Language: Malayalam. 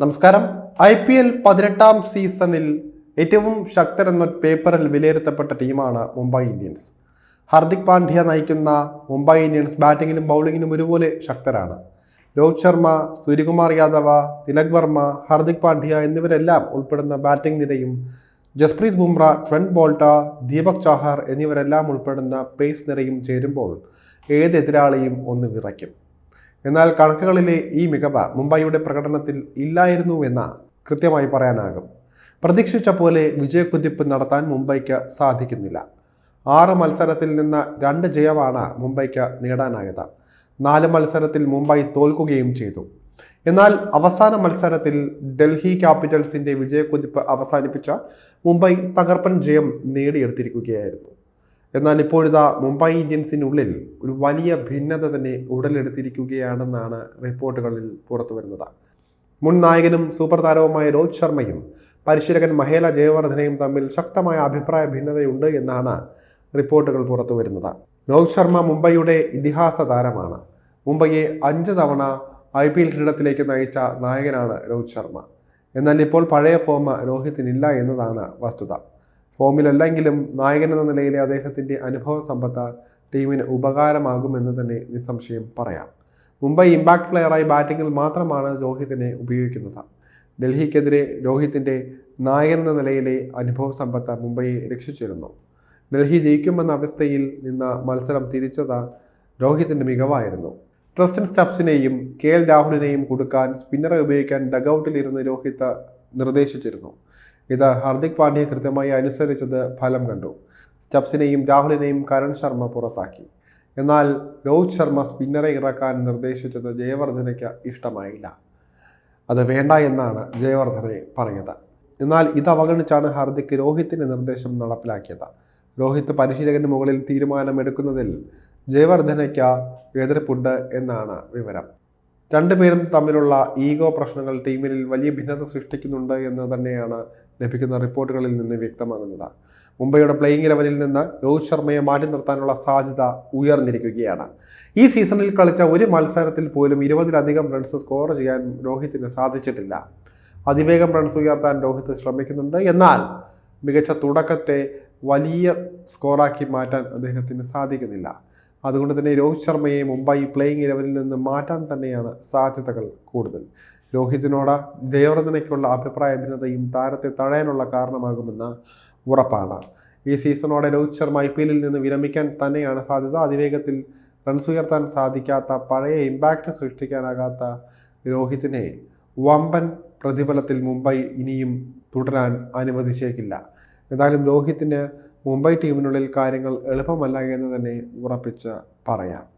നമസ്കാരം. ഐ പി എൽ പതിനെട്ടാം സീസണിൽ ഏറ്റവും ശക്തരെന്ന പേപ്പറിൽ വിലയിരുത്തപ്പെട്ട ടീമാണ് മുംബൈ ഇന്ത്യൻസ്. ഹർദിക് പാണ്ഡ്യ നയിക്കുന്ന മുംബൈ ഇന്ത്യൻസ് ബാറ്റിങ്ങിലും ബൗളിങ്ങിലും ഒരുപോലെ ശക്തരാണ്. രോഹിത് ശർമ്മ സൂര്യകുമാർ യാദവ തിലക് വർമ്മ ഹർദിക് പാണ്ഡ്യ എന്നിവരെല്ലാം ഉൾപ്പെടുന്ന ബാറ്റിംഗ് നിരയും ജസ്പ്രീത് ബുംറ ട്രെൻഡ് ബോൾട്ട ദീപക് ചാഹർ എന്നിവരെല്ലാം ഉൾപ്പെടുന്ന പേസ് നിരയും ചേരുമ്പോൾ ഏത് എതിരാളിയും ഒന്ന് വിറയ്ക്കും. എന്നാൽ കണക്കുകളിലെ ഈ മികവ് മുംബൈയുടെ പ്രകടനത്തിൽ ഇല്ലായിരുന്നു എന്ന് കൃത്യമായി പറയാനാകും. പ്രതീക്ഷിച്ച പോലെ വിജയക്കുതിപ്പ് നടത്താൻ മുംബൈക്ക് സാധിക്കുന്നില്ല. ആറ് മത്സരത്തിൽ നിന്ന് രണ്ട് ജയമാണ് മുംബൈക്ക് നേടാനായത്. നാല് മത്സരത്തിൽ മുംബൈ തോൽക്കുകയും ചെയ്തു. എന്നാൽ അവസാന മത്സരത്തിൽ ഡൽഹി ക്യാപിറ്റൽസിന്റെ വിജയക്കുതിപ്പ് അവസാനിപ്പിച്ച മുംബൈ തകർപ്പൻ ജയം നേടിയെടുത്തിരിക്കുകയായിരുന്നു. എന്നാൽ ഇപ്പോഴിതാ മുംബൈ ഇന്ത്യൻസിനുള്ളിൽ ഒരു വലിയ ഭിന്നത തന്നെ ഉടലെടുത്തിരിക്കുകയാണെന്നാണ് റിപ്പോർട്ടുകളിൽ പുറത്തു വരുന്നത്. മുൻ നായകനും സൂപ്പർ താരവുമായ രോഹിത് ശർമ്മയും പരിശീലകൻ മഹേല ജയവർദ്ധനയും തമ്മിൽ ശക്തമായ അഭിപ്രായ ഭിന്നതയുണ്ട് എന്നാണ് റിപ്പോർട്ടുകൾ പുറത്തു വരുന്നത്. രോഹിത് ശർമ്മ മുംബൈയുടെ ഇതിഹാസ താരമാണ്. മുംബൈയെ അഞ്ച് തവണ ഐ പി എൽ കിരീടത്തിലേക്ക് നയിച്ച നായകനാണ് രോഹിത് ശർമ്മ. എന്നാൽ ഇപ്പോൾ പഴയ ഫോം രോഹിത്തിനില്ല എന്നതാണ് വസ്തുത. ഫോമിലല്ലെങ്കിലും നായകൻ എന്ന നിലയിലെ അദ്ദേഹത്തിന്റെ അനുഭവ സമ്പത്ത് ടീമിന് ഉപകാരമാകുമെന്ന് തന്നെ നിസ്സംശയം പറയാം. മുംബൈ ഇമ്പാക്ട് പ്ലെയറായി ബാറ്റിങ്ങിൽ മാത്രമാണ് രോഹിത്തിനെ ഉപയോഗിക്കുന്നത്. ഡൽഹിക്കെതിരെ രോഹിത്തിന്റെ നായകൻ എന്ന നിലയിലെ അനുഭവ സമ്പത്ത് മുംബൈയെ രക്ഷിച്ചിരുന്നു. ഡൽഹി ജയിക്കുമെന്ന അവസ്ഥയിൽ നിന്ന മത്സരം തിരിച്ചത് രോഹിത്തിന്റെ മികവായിരുന്നു. ട്രസ്റ്റൻ സ്റ്റബ്സിനെയും കെ എൽ രാഹുലിനെയും കൊടുക്കാൻ സ്പിന്നറെ ഉപയോഗിക്കാൻ ഡഗൌട്ടിലിരുന്ന് രോഹിത് നിർദ്ദേശിച്ചിരുന്നു. ഇത് ഹർദിക് പാണ്ഡ്യ കൃത്യമായി അനുസരിച്ചത് ഫലം കണ്ടു. സ്റ്റബ്സിനെയും രാഹുലിനെയും കരൺ ശർമ്മ പുറത്താക്കി. എന്നാൽ രോഹിത് ശർമ്മ സ്പിന്നറെ ഇറക്കാൻ നിർദ്ദേശിച്ചത് ജയവർദ്ധനയ്ക്ക് ഇഷ്ടമായില്ല. അത് വേണ്ട എന്നാണ് ജയവർദ്ധനെ പറഞ്ഞത്. എന്നാൽ ഇത് അവഗണിച്ചാണ് ഹാർദിക് രോഹിത്തിന്റെ നിർദ്ദേശം നടപ്പിലാക്കിയത്. രോഹിത് പരിശീലകന് മുകളിൽ തീരുമാനമെടുക്കുന്നതിൽ ജയവർദ്ധനയ്ക്ക് എതിർപ്പുണ്ട് എന്നാണ് വിവരം. രണ്ടുപേരും തമ്മിലുള്ള ഈഗോ പ്രശ്നങ്ങൾ ടീമിൽ വലിയ ഭിന്നത സൃഷ്ടിക്കുന്നുണ്ട് എന്ന് തന്നെയാണ് ലഭിക്കുന്ന റിപ്പോർട്ടുകളിൽ നിന്ന് വ്യക്തമാകുന്നത്. മുംബൈയുടെ പ്ലേയിങ് ഇലവനിൽ നിന്ന് രോഹിത് ശർമ്മയെ മാറ്റി നിർത്താനുള്ള സാധ്യത ഉയർന്നിരിക്കുകയാണ്. ഈ സീസണിൽ കളിച്ച ഒരു മത്സരത്തിൽ പോലും ഇരുപതിലധികം റൺസ് സ്കോർ ചെയ്യാൻ രോഹിത്തിന് സാധിച്ചിട്ടില്ല. അതിവേഗം റൺസ് ഉയർത്താൻ രോഹിത് ശ്രമിക്കുന്നുണ്ട്. എന്നാൽ മികച്ച തുടക്കത്തെ വലിയ സ്കോറാക്കി മാറ്റാൻ അദ്ദേഹത്തിന് സാധിക്കുന്നില്ല. അതുകൊണ്ട് തന്നെ രോഹിത് ശർമ്മയെ മുംബൈ പ്ലേയിങ് ഇലവനിൽ നിന്ന് മാറ്റാൻ തന്നെയാണ് സാധ്യതകൾ കൂടുതൽ. രോഹിതിനോട് ജയവർദ്ധനയ്ക്കുള്ള അഭിപ്രായ ഭിന്നതയും താരത്തെ തഴയാനുള്ള കാരണമാകുമെന്ന് ഉറപ്പാണ്. ഈ സീസണോടെ രോഹിത് ശർമ്മ ഐ പി എല്ലിൽ നിന്ന് വിരമിക്കാൻ തന്നെയാണ് സാധ്യത. അതിവേഗത്തിൽ റൺസ് ഉയർത്താൻ സാധിക്കാത്ത പഴയ ഇമ്പാക്റ്റ് സൃഷ്ടിക്കാനാകാത്ത രോഹിതിനെ വമ്പൻ പ്രതിഫലത്തിൽ മുംബൈ ഇനിയും തുടരാൻ അനുവദിച്ചേക്കില്ല. എന്തായാലും രോഹിത്തിന് മുംബൈ ടീമിനുള്ളിൽ കാര്യങ്ങൾ എളുപ്പമല്ല എന്ന് തന്നെ ഉറപ്പിച്ച് പറയാം.